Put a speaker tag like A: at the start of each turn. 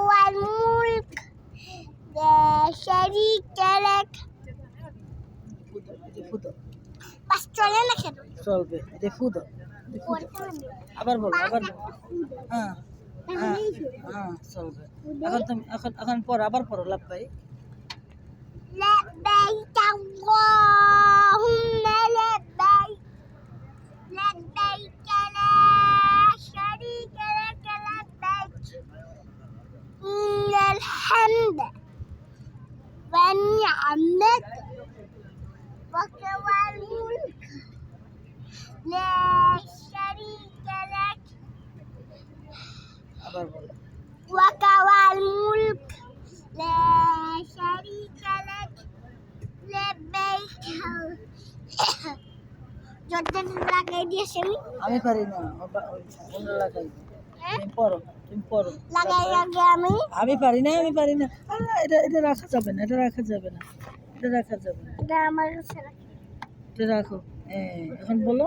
A: والملك لا شريك لك
B: ফুদো এটা ফুদো
A: بس চলে না কেন
B: চলবে এটা ফুদো এটা ফুদো আবার বলো আবার বলো হ্যাঁ হ্যাঁ হ্যাঁ চলবে এখন তুমি এখন এখন পর আবার পড়ো লাভ ভাই
A: لبيك اللهم الحمد والنعمة لك والملك لا شريك لك
B: আবার বলো
A: لك والملك لا شريك لك لبيك জর্দান লাগাই দিয়েছি আমি
B: আমি পারি না অবা- অন্য লাগাই
A: হ্যাঁ?
B: তুমি পড়ো তুমি পড়ো।
A: আমি।
B: আমি পারি না আমি পারি না। এটা এটা রাখা যাবে না এটা রাখা যাবে না এটা রাখা যাবে না।
A: এটা আমার কাছে রাখি।
B: এটা রাখো হ্যাঁ এখন বলো।